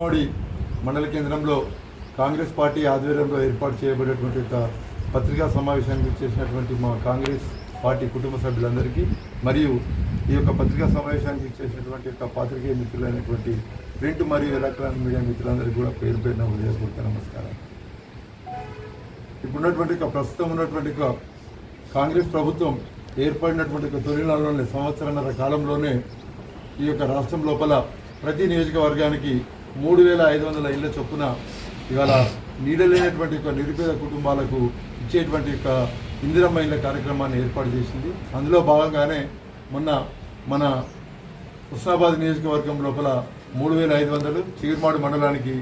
మోడీ మండల కేంద్రంలో కాంగ్రెస్ పార్టీ ఆధ్వర్యంలో ఏర్పాటు చేయబడినటువంటి ఒక పత్రికా సమావేశానికి చేసినటువంటి మా కాంగ్రెస్ పార్టీ కుటుంబ సభ్యులందరికీ మరియు ఈ యొక్క పత్రికా సమావేశానికి చేసినటువంటి యొక్క పాత్రికేయ మిత్రులైనటువంటి ప్రింట్ మరియు ఎలక్ట్రానిక్ మీడియా మిత్రులందరికీ కూడా పేరు పేరున హృదయపూర్వక నమస్కారం. ఇప్పుడున్నటువంటి ప్రస్తుతం ఉన్నటువంటి కాంగ్రెస్ ప్రభుత్వం ఏర్పడినటువంటి ఒక తొలి నెలలోనే సంవత్సరన్నర కాలంలోనే ఈ యొక్క రాష్ట్రం లోపల ప్రతి నియోజకవర్గానికి మూడు వేల ఐదు వందల ఇళ్ళ చొప్పున ఇవాళ నీడలేనటువంటి యొక్క నిరుపేద కుటుంబాలకు ఇచ్చేటువంటి ఒక ఇందిరమ్మ ఇళ్ళ కార్యక్రమాన్ని ఏర్పాటు చేసింది. అందులో భాగంగానే మొన్న మన హుస్నాబాద్ నియోజకవర్గం లోపల మూడు వేల ఐదు వందలు చీర్మాడు మండలానికి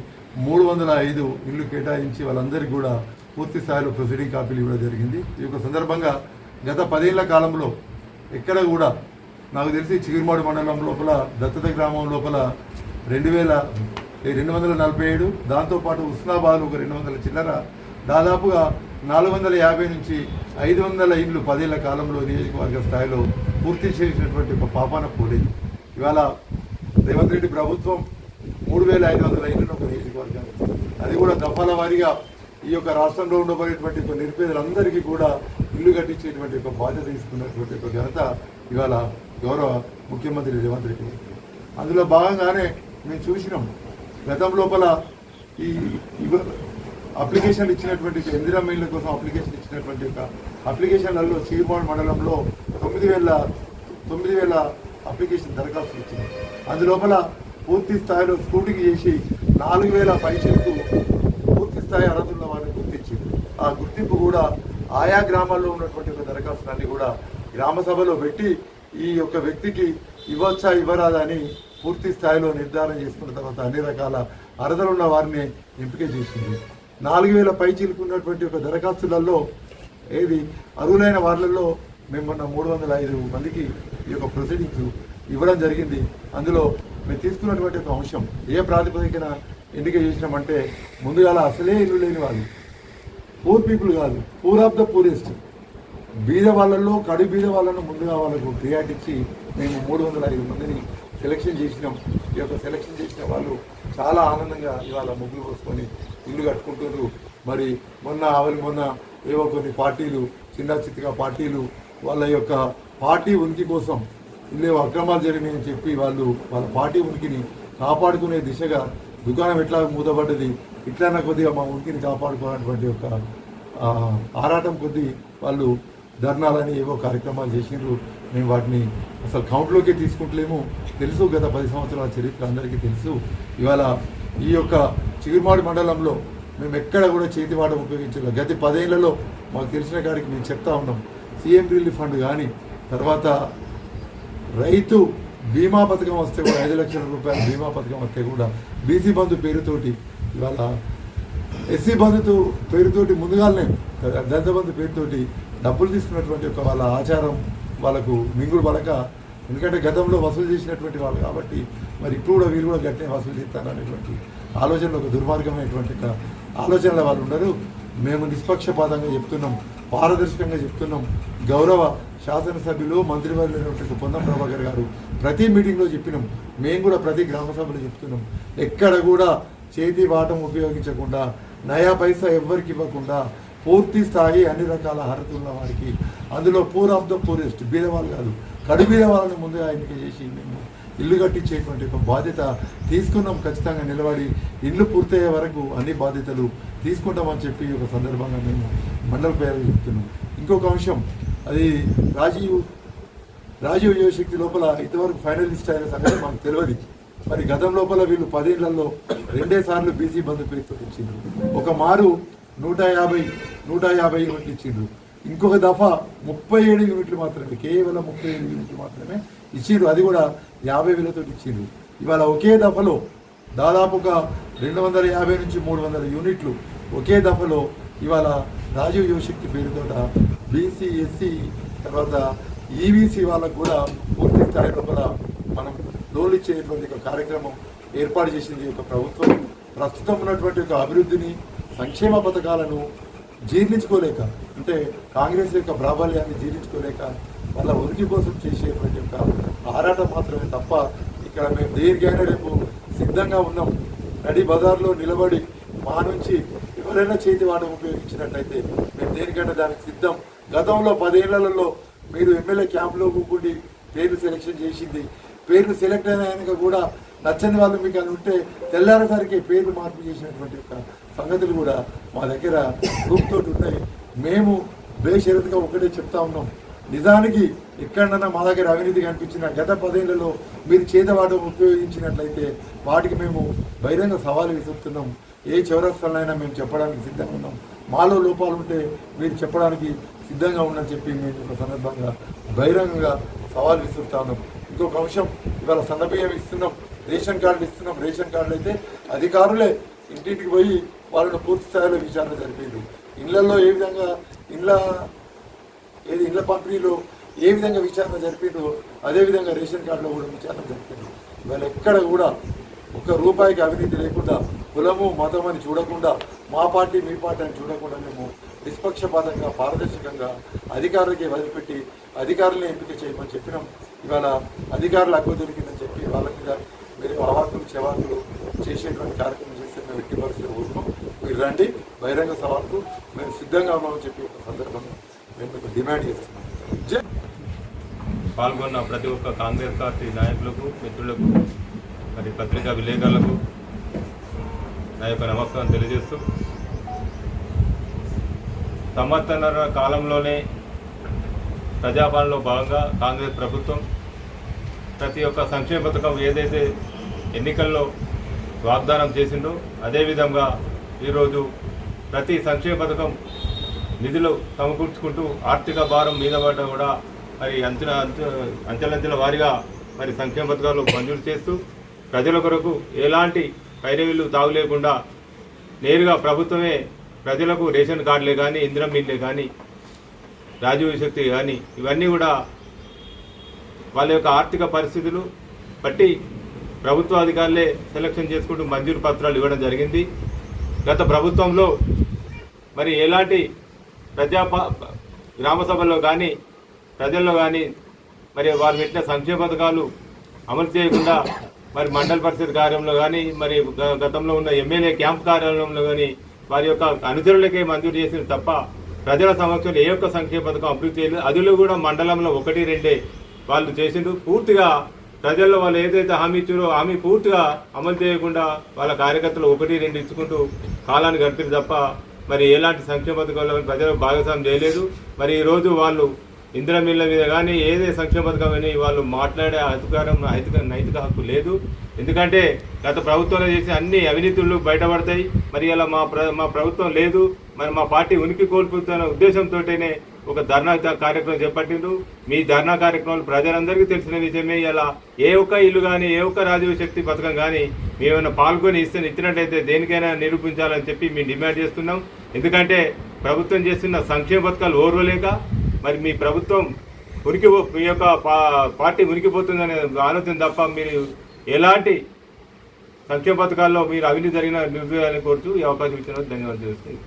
మూడు వందల ఐదు ఇల్లు కేటాయించి వాళ్ళందరికీ కూడా పూర్తి స్థాయిలో ప్రొసీడింగ్ కాపీలు ఇవ్వడం జరిగింది. ఈ యొక్క సందర్భంగా గత పదేళ్ళ కాలంలో ఎక్కడ కూడా నాకు తెలిసి చిగురుమాడు మండలం లోపల దత్తత గ్రామం లోపల రెండు వేల రెండు వందల నలభై ఏడు దాంతోపాటు హుస్నాబాద్ ఒక రెండు వందల చిల్లర దాదాపుగా నాలుగు వందల యాభై నుంచి ఐదు వందల ఇండ్లు పదేళ్ళ కాలంలో నియోజకవర్గ స్థాయిలో పూర్తి చేసినటువంటి ఒక పాపాన పోలేదు. ఇవాళ రేవంత్ రెడ్డి ప్రభుత్వం మూడు వేల ఐదు వందల ఇండ్లను ఒక నియోజకవర్గానికి అది కూడా దఫాల వారీగా ఈ యొక్క రాష్ట్రంలో ఉండబోయేటువంటి ఒక నిరుపేదలందరికీ కూడా ఇల్లు కట్టించేటువంటి ఒక బాధ్యత తీసుకున్నటువంటి ఒక ఘనత ఇవాళ గౌరవ ముఖ్యమంత్రి రేవంత్ రెడ్డి అందులో భాగంగానే మేము చూసినాం గతం లోపల ఈ అప్లికేషన్ ఇచ్చినటువంటి ఇందిరా మెయిన్ల కోసం అప్లికేషన్ ఇచ్చినటువంటి ఒక అప్లికేషన్లలో చీర్మాడ్ మండలంలో తొమ్మిది వేల తొమ్మిది వేల అప్లికేషన్ దరఖాస్తులు ఇచ్చింది. అందులోపల పూర్తి స్థాయిలో స్కూటింగ్ చేసి నాలుగు వేల పైసలకు పూర్తి స్థాయి అర్హతల వారిని గుర్తించింది. ఆ గుర్తింపు కూడా ఆయా గ్రామాల్లో ఉన్నటువంటి ఒక దరఖాస్తులన్నీ కూడా గ్రామ సభలో పెట్టి ఈ యొక్క వ్యక్తికి ఇవ్వచ్చా ఇవ్వరాదా అని పూర్తి స్థాయిలో నిర్ధారణ చేసుకున్న తర్వాత అన్ని రకాల అరదలున్న వారిని ఎంపిక చేసింది. నాలుగు వేల పై చిలుకున్నటువంటి ఒక దరఖాస్తులలో ఏది అరువులైన వార్లలో మేము మొన్న మూడు వందల ఐదు మందికి ఈ యొక్క ప్రొసీడింగ్స్ ఇవ్వడం జరిగింది. అందులో మేము తీసుకున్నటువంటి ఒక అంశం ఏ ప్రాతిపదికన ఎన్నిక చేసినామంటే ముందుగా అసలే ఇల్లు లేని వాళ్ళు పూర్ పీపుల్ కాదు పూర్ ఆఫ్ ద పూరెస్ట్. బీద వాళ్ళల్లో కడు బీద వాళ్ళను ముందుగా వాళ్ళకు ప్రియారిటీ ఇచ్చి మేము మూడు వందల ఐదు మందిని సెలెక్షన్ చేసినాం. ఈ యొక్క సెలెక్షన్ చేసిన వాళ్ళు చాలా ఆనందంగా ఇవాళ ముగ్గులు పోసుకొని ఇల్లు కట్టుకుంటున్నారు. మరి మొన్న అవలి మొన్న ఏవో కొన్ని పార్టీలు చిన్న చిత్తగా పార్టీలు వాళ్ళ యొక్క పార్టీ ఉనికి కోసం ఇల్లు అక్రమాలు జరిగినాయని చెప్పి వాళ్ళు వాళ్ళ పార్టీ ఉనికిని కాపాడుకునే దిశగా దుకాణం ఎట్లా మూతబడ్డది ఇట్లన్నా కొద్దిగా మా ఉనికిని కాపాడుకోవాలన్నటువంటి ఒక ఆరాటం కొద్దీ వాళ్ళు ధర్నాలని ఏవో కార్యక్రమాలు చేసినారు మేము వాటిని అసలు కౌంట్లోకి తీసుకుంటలేము. తెలుసు గత పది సంవత్సరాల చరిత్ర అందరికీ తెలుసు. ఇవాళ ఈ యొక్క చిగురుమాడి మండలంలో మేము ఎక్కడ కూడా చేతివాటం ఉపయోగించలేదు. గత పదేళ్ళలో మాకు తెలిసిన కాడికి మేము చెప్తా ఉన్నాం. సీఎం రిలీఫ్ ఫండ్ కానీ తర్వాత రైతు బీమా పథకం వస్తే కూడా ఐదు లక్షల రూపాయల బీమా పథకం వస్తే కూడా బీసీ బంధు పేరుతోటి ఇవాళ ఎస్సీ బంధుతో పేరుతోటి ముందుగానే దళిత బంధు పేరుతోటి డబ్బులు తీసుకున్నటువంటి ఒక వాళ్ళ ఆచారం వాళ్ళకు మింగుడు పడక ఎందుకంటే గతంలో వసూలు చేసినటువంటి వాళ్ళు కాబట్టి మరి ఇప్పుడు కూడా వీళ్ళు కూడా గట్టినే వసూలు చేస్తారు అనేటువంటి ఆలోచనలో ఒక దుర్మార్గమైనటువంటి ఒక ఆలోచనల వాళ్ళు ఉండరు. మేము నిష్పక్షపాతంగా చెప్తున్నాం పారదర్శకంగా చెప్తున్నాం. గౌరవ శాసనసభ్యులు మంత్రివర్యులైనటువంటి పొన్నం ప్రభాకర్ గారు ప్రతి మీటింగ్లో చెప్పినాం. మేము కూడా ప్రతి గ్రామ సభలో చెప్తున్నాం. ఎక్కడ కూడా చేతి వాటం ఉపయోగించకుండా నయా పైసా ఎవ్వరికి ఇవ్వకుండా పూర్తి స్థాయి అన్ని రకాల అర్హత ఉన్న వారికి అందులో పూర్ ఆఫ్ ద పూరెస్ట్ బీదవాళ్ళు కాదు. కడు బీదవాళ్ళని ముందుగా ఎన్నిక చేసి మేము ఇల్లు కట్టించేటువంటి ఒక బాధ్యత తీసుకున్నాం. ఖచ్చితంగా నిలబడి ఇల్లు పూర్తయ్యే వరకు అన్ని బాధ్యతలు తీసుకుంటామని చెప్పి ఒక సందర్భంగా మేము మండల పేరు చెప్తున్నాం. ఇంకొక అంశం అది రాజీవ్ రాజీవ్ యువశక్తి లోపల ఇంతవరకు ఫైనలిస్ట్ అయిన సంగతి మాకు తెలియదు. మరి గతం లోపల వీళ్ళు పదేళ్ళలో రెండే సార్లు బీసీ బంధు పేరుతో ఇచ్చిండ్రు ఒక మారు నూట యాభై నూట యాభై యూనిట్లు ఇచ్చిండ్రు. ఇంకొక దఫా ముప్పై ఏడు యూనిట్లు మాత్రమే కేవలం ముప్పై ఏడు యూనిట్లు మాత్రమే ఇచ్చిండ్రు. అది కూడా యాభై వేలతో ఇచ్చిండ్రు. ఇవాళ ఒకే దఫలో దాదాపుగా రెండు వందల యాభై నుంచి మూడు వందల యూనిట్లు ఒకే దఫలో ఇవాళ రాజీవ్ యువశక్తి పేరుతోట బీసీ ఎస్సీ తర్వాత ఈబీసీ వాళ్ళకు కూడా పూర్తి స్థాయి లోపల మనం లోన్లు ఇచ్చేటువంటి ఒక కార్యక్రమం ఏర్పాటు చేసింది ఒక ప్రభుత్వం. ప్రస్తుతం ఉన్నటువంటి ఒక అభివృద్ధిని సంక్షేమ పథకాలను జీర్ణించుకోలేక అంటే కాంగ్రెస్ యొక్క ప్రాబల్యాన్ని జీర్ణించుకోలేక వాళ్ళ ఉనికి కోసం చేసేటువంటి ఒక ఆరాటం మాత్రమే తప్ప ఇక్కడ మేము దేనికైనా రేపు సిద్ధంగా ఉన్నాం. నడి బజార్లో నిలబడి మా నుంచి ఎవరైనా చేతి వాటం ఉపయోగించినట్టయితే మేము దేనికంటే దానికి సిద్ధం. గతంలో పదేళ్ళలో మీరు ఎమ్మెల్యే క్యాంప్లో కూడి పేర్లు సెలెక్షన్ చేసింది. పేర్లు సెలెక్ట్ అయినాక కూడా నచ్చని వాళ్ళు మీకు అని ఉంటే తెల్లారేసరికి పేరు మార్పు చేసినటువంటి యొక్క సంగతులు కూడా మా దగ్గర గ్రూప్ తోటి ఉన్నాయి. మేము బేషరతుగా ఒకటే చెప్తా ఉన్నాం. నిజానికి ఎక్కడన్నా మా దగ్గర అవినీతి కనిపించిన గత పదేళ్ళలో మీరు చేతవాటం ఉపయోగించినట్లయితే వాటికి మేము బహిరంగ సవాలు విసురుతున్నాం. ఏ చౌరస్తాలైనా మేము చెప్పడానికి సిద్ధంగా ఉన్నాం. మాలో లోపాలు ఉంటే మీరు చెప్పడానికి సిద్ధంగా ఉండని చెప్పి మేము ఒక సందర్భంగా బహిరంగంగా సవాల్ విసురుతా ఉన్నాం. ఇంకొక అంశం ఇవాళ సన్నబియ్యం ఇస్తున్నాం రేషన్ కార్డులు ఇస్తున్నాం. రేషన్ కార్డులు అయితే అధికారులే ఇంటింటికి పోయి వాళ్ళని పూర్తి స్థాయిలో విచారణ జరిపింది ఇళ్ళలో ఏ విధంగా ఇళ్ళ ఏది ఇళ్ళ పంపిణీలో ఏ విధంగా విచారణ జరిపిందో అదేవిధంగా రేషన్ కార్డులో కూడా విచారణ జరిపింది ఇవాళ ఎక్కడ కూడా ఒక్క రూపాయికి అవినీతి లేకుండా కులము మతం అని చూడకుండా మా పార్టీ మీ పార్టీ అని చూడకుండా మేము నిష్పక్షపాతంగా పారదర్శకంగా అధికారులకి వదిలిపెట్టి అధికారులను ఎంపిక చేయమని చెప్పినాం. ఇవాళ అధికారులు అగ్గు దొరికిందని చెప్పి వాళ్ళ మీద మీరు అవాకులు చెవాకులు చేసేటువంటి కార్యక్రమం చేస్తే మేము ఎట్టి పరిస్థితులు ఊరుకోం. మీరు రండి బహిరంగ సవాల్కు మేము సిద్ధంగా ఉన్నామని చెప్పి ఒక సందర్భంగా మేము మీకు డిమాండ్ చేస్తున్నాం. పాల్గొన్న ప్రతి ఒక్క కాంగ్రెస్ పార్టీ నాయకులకు మిత్రులకు మరి పత్రికా విలేకరులకు నా యొక్క నమస్కారం తెలియజేస్తూ సంవత్సరాల కాలంలోనే ప్రజాపాలనలో భాగంగా కాంగ్రెస్ ప్రభుత్వం ప్రతి ఒక్క సంక్షేమ పథకం ఏదైతే ఎన్నికల్లో వాగ్దానం చేసిందో అదేవిధంగా ఈరోజు ప్రతి సంక్షేమ పథకం నిధులు సమకూర్చుకుంటూ ఆర్థిక భారం మీద పడ్డ కూడా మరి అంచెల అంచె- అంచెలంచెల వారీగా మరి సంక్షేమ పథకాలు మంజూరు చేస్తూ ప్రజల కొరకు ఎలాంటి పైరవీలు తాగులేకుండా నేరుగా ప్రభుత్వమే ప్రజలకు రేషన్ కార్డులే కానీ ఇంద్రం మిల్లే కానీ రాజీవ్ శక్తి కానీ ఇవన్నీ కూడా వాళ్ళ యొక్క ఆర్థిక పరిస్థితులు బట్టి ప్రభుత్వ అధికారులే సెలక్షన్ చేసుకుంటూ మంజూరు పత్రాలు ఇవ్వడం జరిగింది. గత ప్రభుత్వంలో మరి ఎలాంటి ప్రజా గ్రామసభల్లో గ్రామ సభల్లో కానీ ప్రజల్లో కానీ మరి వారు పెట్టిన సంక్షేమ పథకాలు అమలు చేయకుండా మరి మండల పరిషత్ కార్యంలో కానీ మరి గ- గతంలో ఉన్న ఎమ్మెల్యే క్యాంప్ కార్యాలయంలో కానీ వారి యొక్క అనుచరులకే మంజూరు చేసిన తప్ప ప్రజల సమక్షంలో ఏ ఒక్క సంక్షేమ పథకం అభివృద్ధి చేయలేదు. అదిలో కూడా మండలంలో ఒకటి రెండే వాళ్ళు చేసిండ్రు. పూర్తిగా ప్రజల్లో వాళ్ళు ఏదైతే హామీ ఇచ్చారో హామీ పూర్తిగా అమలు చేయకుండా వాళ్ళ కార్యకర్తలు ఒకటి రెండు ఇచ్చుకుంటూ కాలాన్ని గడిపారు తప్ప మరి ఎలాంటి సంక్షేమ పథకంలో ప్రజలకు భాగస్వామ్యం చేయలేదు. మరి ఈ రోజు వాళ్ళు ఇందిరా మీద కానీ ఏదే సంక్షేమ పథకం అని వాళ్ళు మాట్లాడే అధికారం నైతిక నైతిక హక్కు లేదు. ఎందుకంటే గత ప్రభుత్వంలో చేసే అన్ని అవినీతులు బయటపడతాయి. మరి ఇలా మా ప్ర మా ప్రభుత్వం లేదు. మరి మా పార్టీ ఉనికి కోల్పోతున్న ఉద్దేశంతోనే ఒక ధర్నా కార్యక్రమం చేపట్టిండ్రు. మీ ధర్నా కార్యక్రమాలు ప్రజలందరికీ తెలిసిన విషయమే ఇలా ఏ ఒక్క ఇల్లు కానీ ఏ ఒక్క రాజీవ శక్తి పథకం కానీ మేమైనా పాల్గొని ఇస్తే ఇచ్చినట్టయితే దేనికైనా నిరూపించాలని చెప్పి మేము డిమాండ్ చేస్తున్నాం. ఎందుకంటే ప్రభుత్వం చేస్తున్న సంక్షేమ పథకాలు ఓర్వలేక మరి మీ ప్రభుత్వం ఉనికి మీ యొక్క పా- పార్టీ ఉనికిపోతుందనే ఆలోచన తప్ప మీరు ఎలాంటి సంక్షేమ పథకాల్లో మీరు అవినీతి జరిగిన నిర్వహించాలని కోరుతూ ఈ అవకాశం ఇచ్చినందుకు ధన్యవాదాలు తెలుస్తాయి.